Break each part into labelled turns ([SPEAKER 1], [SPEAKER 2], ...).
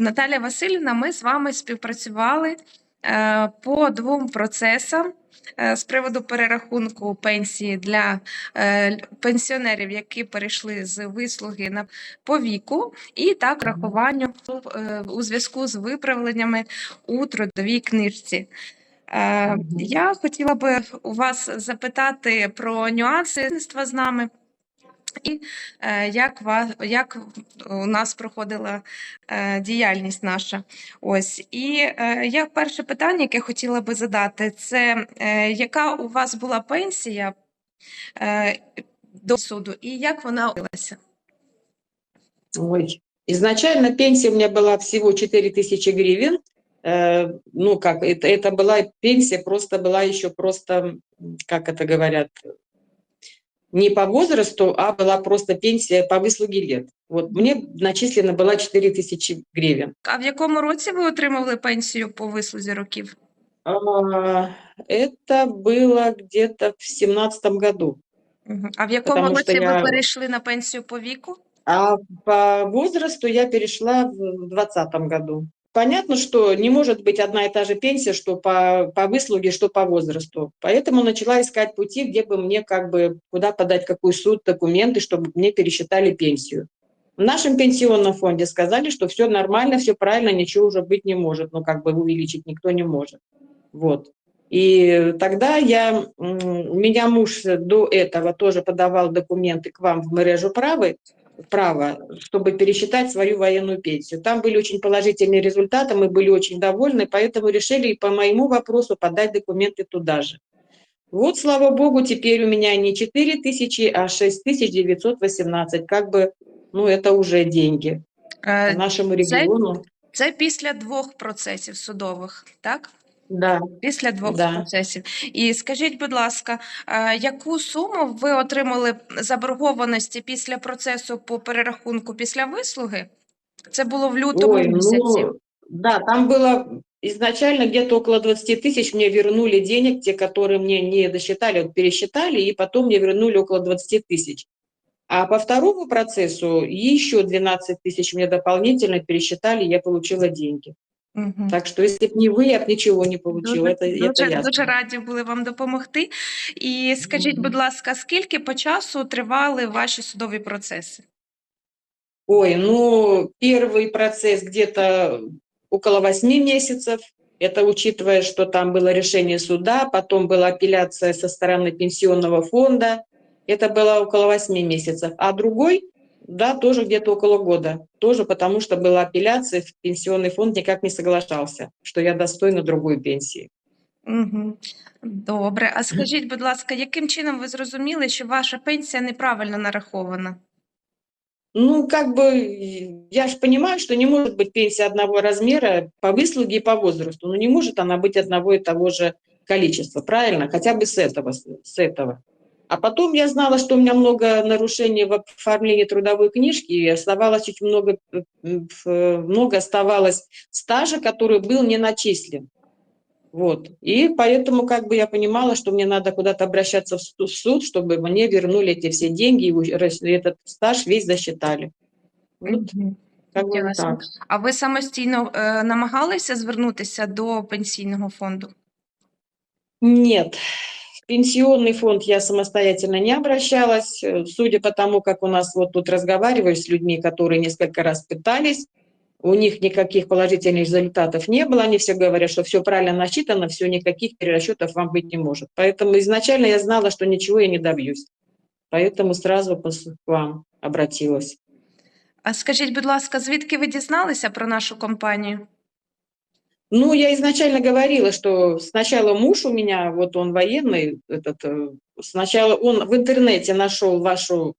[SPEAKER 1] Наталя Васильівна, ми з вами співпрацювали е, по двом процесам е, з приводу перерахунку пенсії для е, пенсіонерів, які перейшли з вислуги на по віку, і так рахуванню у зв'язку з виправленнями у трудовій книжці. Я хотіла би у вас запитати про нюанси з нами. І е, як, ва, як у нас проходила е, діяльність наша. Ось. І е, я перше питання, яке хотіла би задати, це е, яка у вас була пенсія е, до суду і як вона обилася?
[SPEAKER 2] Ой. Изначально пенсия у меня была всего 4000 гривен. Э, ну, как, это, это была пенсия, просто была еще просто, м, как это говорят, не по возрасту, а была просто пенсия по выслуге лет. Вот мне начислено было 4000 гривен.
[SPEAKER 1] А в якому році ви отримували пенсію по вислузі років?
[SPEAKER 2] А, Это было где-то в семнадцатом году.
[SPEAKER 1] Мгм. А в якому
[SPEAKER 2] Потому что
[SPEAKER 1] році ви
[SPEAKER 2] я-
[SPEAKER 1] перейшли на пенсію по віку?
[SPEAKER 2] А по возрасту я перешла в двадцатом году. Понятно, что не может быть одна и та же пенсия, что по, по выслуге, что по возрасту. Поэтому начала искать пути, где бы мне как бы, куда подать какой суд, документы, чтобы мне пересчитали пенсию. В нашем пенсионном фонде сказали, что все нормально, все правильно, ничего уже быть не может. Ну, как бы увеличить никто не может. Вот. И тогда я, меня муж до этого тоже подавал документы к вам в мережу правы, право, чтобы пересчитать свою военную пенсию. Там были очень положительные результаты, мы были очень довольны, поэтому решили и по моему вопросу подать документы туда же. Вот, слава богу, теперь у меня не 4 тысячи, а 6918. Как бы, ну, это уже деньги по нашему
[SPEAKER 1] це-
[SPEAKER 2] региону.
[SPEAKER 1] Це після двох процесів судових, так?
[SPEAKER 2] Да.
[SPEAKER 1] Після двох
[SPEAKER 2] Да.
[SPEAKER 1] процесів. І скажіть, будь ласка, е, яку суму ви отримали заборгованості після процесу по перерахунку після вислуги? Це було в лютому
[SPEAKER 2] Ой,
[SPEAKER 1] місяці.
[SPEAKER 2] ну, да, там было изначально где-то около 20 тысяч мне вернули денег, те, которые мне не досчитали, вот пересчитали, и потом мне вернули около 20 тысяч. А по второму процессу еще 12 тысяч мне дополнительно пересчитали, я получила деньги.
[SPEAKER 1] Мгм.
[SPEAKER 2] Так что если бы не вы, я бы ничего не получила,
[SPEAKER 1] Дуже,
[SPEAKER 2] это, это
[SPEAKER 1] дуже,
[SPEAKER 2] ясно.
[SPEAKER 1] дуже раді були вам допомогти. І скажіть,
[SPEAKER 2] Мгм.
[SPEAKER 1] будь ласка, скільки по часу тривали ваші судові процеси?
[SPEAKER 2] Ой, ну, первый процесс где-то около восьми месяцев. Это учитывая, что там было решение суда, потом была апелляция со стороны пенсионного фонда. Это было около восьми месяцев. А другой, да, тоже где-то около года. Тоже потому, что была апелляция, пенсионный фонд никак не соглашался, что я достойна другой пенсии.
[SPEAKER 1] Угу. Добре. А скажіть, будь ласка, яким чином ви зрозуміли, що ваша пенсія неправильно нарахована?
[SPEAKER 2] Ну, как бы, я же понимаю, что не может быть пенсия одного размера по выслуге и по возрасту. Ну, не может она быть одного и того же количества, правильно? Хотя бы с этого, с с этого. А потом я знала, что у меня много нарушений в оформлении трудовой книжки, и оставалось очень много, э, много оставалось стажа, который был не начислен. Вот. И поэтому как бы я понимала, что мне надо куда-то обращаться в су- в суд, чтобы мне вернули эти все деньги, и рас- этот стаж весь засчитали. Вот, как бы так.
[SPEAKER 1] А ви самостійно е, намагалися звернутися до пенсійного фонду?
[SPEAKER 2] Нет, пенсионный фонд я самостоятельно не обращалась. Э, Судя по тому, как у нас вот тут разговариваю с людьми, которые несколько раз пытались, у них никаких положительных результатов не было. Они все говорят, что все правильно насчитано, все, никаких перерасчетов вам быть не может. Поэтому изначально я знала, что ничего я не добьюсь. Поэтому сразу пос- к вам обратилась.
[SPEAKER 1] А скажіть, будь ласка, звідки ви дізналися про нашу компанію?
[SPEAKER 2] Ну, я изначально говорила, что сначала муж у меня, вот он военный, этот, э, сначала он в интернете нашел вашу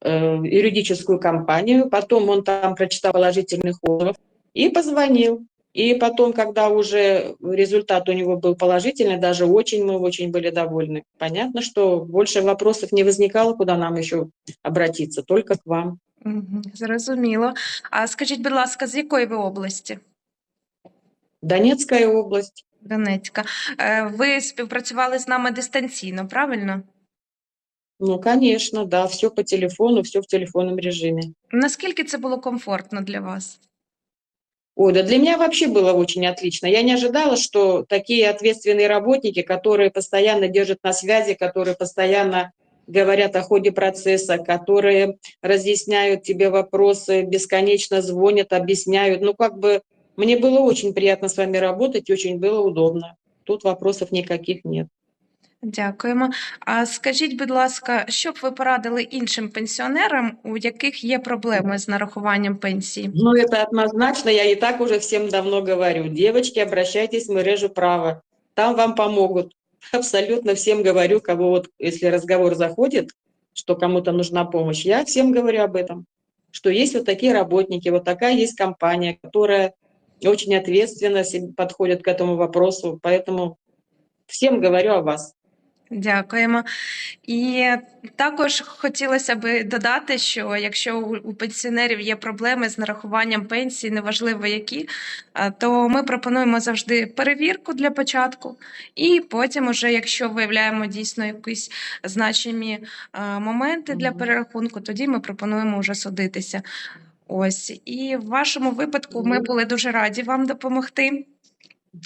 [SPEAKER 2] э, юридическую компанию, потом он там прочитал положительных отзывов и позвонил. И потом, когда уже результат у него был положительный, даже очень мы очень были довольны. Понятно, что больше вопросов не возникало, куда нам еще обратиться, только к вам.
[SPEAKER 1] Мгм, Зрозуміло. А скажіть, будь ласка, з якої ви області?
[SPEAKER 2] Донецкая область.
[SPEAKER 1] Донецька. Е, Ви співпрацювали з нами дистанційно, правильно?
[SPEAKER 2] Ну, конечно, да, все по телефону, все в телефонном режиме.
[SPEAKER 1] Наскільки це було комфортно для вас?
[SPEAKER 2] Ой, да для меня вообще было очень отлично. Я не ожидала, что такие ответственные работники, которые постоянно держат на связи, которые постоянно говорят о ходе процесса, которые разъясняют тебе вопросы, бесконечно звонят, объясняют. Ну, как бы мне было очень приятно с вами работать, очень было удобно. Тут вопросов никаких нет.
[SPEAKER 1] Дякуємо. А скажіть, будь ласка, що б ви порадили іншим пенсіонерам, у яких є проблеми з нарахуванням пенсії?
[SPEAKER 2] Ну, это однозначно, я и так уже всем давно говорю. Девочки, обращайтесь в мережу права, там вам помогут. Абсолютно всем говорю, кого вот, если разговор заходит, что кому-то нужна помощь, я всем говорю об этом, что есть вот такие работники, вот такая есть компания, которая очень ответственно себе подходит к этому вопросу, поэтому всем говорю о вас.
[SPEAKER 1] Дякуємо. І також хотілося би додати, що якщо у у пенсіонерів є проблеми з нарахуванням пенсії, неважливо які, то ми пропонуємо завжди перевірку для початку, і потім, уже, якщо виявляємо дійсно якісь значимі моменти для перерахунку, тоді ми пропонуємо вже судитися. Ось і в вашому випадку ми були дуже раді вам допомогти.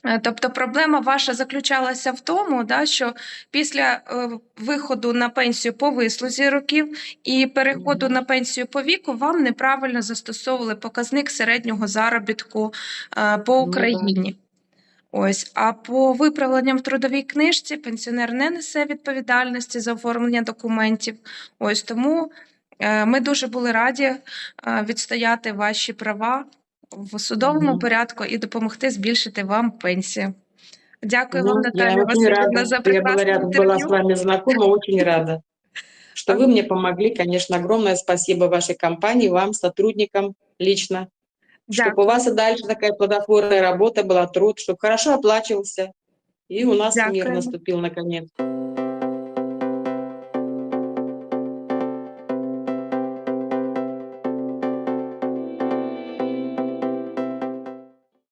[SPEAKER 1] Е, Тобто проблема ваша заключалася в тому, да, що після е, виходу на пенсію по вислузі років і переходу на пенсію по віку вам неправильно застосовували показник середнього заробітку е, по. Україні. Ось, а по виправленням в трудовій книжці пенсіонер не несе відповідальності за оформлення документів. Ось тому ми дуже були раді е, відстояти ваші права в судовому
[SPEAKER 2] Мгм.
[SPEAKER 1] порядку і допомогти збільшити вам пенсію. Дякую вам,
[SPEAKER 2] Ну, я
[SPEAKER 1] Наталія
[SPEAKER 2] очень
[SPEAKER 1] Васильівна,
[SPEAKER 2] рада,
[SPEAKER 1] за
[SPEAKER 2] что я была,
[SPEAKER 1] прекрасне
[SPEAKER 2] ряд- была с
[SPEAKER 1] інтерв'ю.
[SPEAKER 2] вами знакома, очень рада, что вы мне помогли. Конечно, огромное спасибо вашей компании, вам, сотрудникам лично, чтобы
[SPEAKER 1] Дякую.
[SPEAKER 2] у вас и дальше такая плодотворная работа была, труд, чтобы хорошо оплачивался, и у нас мир
[SPEAKER 1] Дякуємо.
[SPEAKER 2] наступил наконец.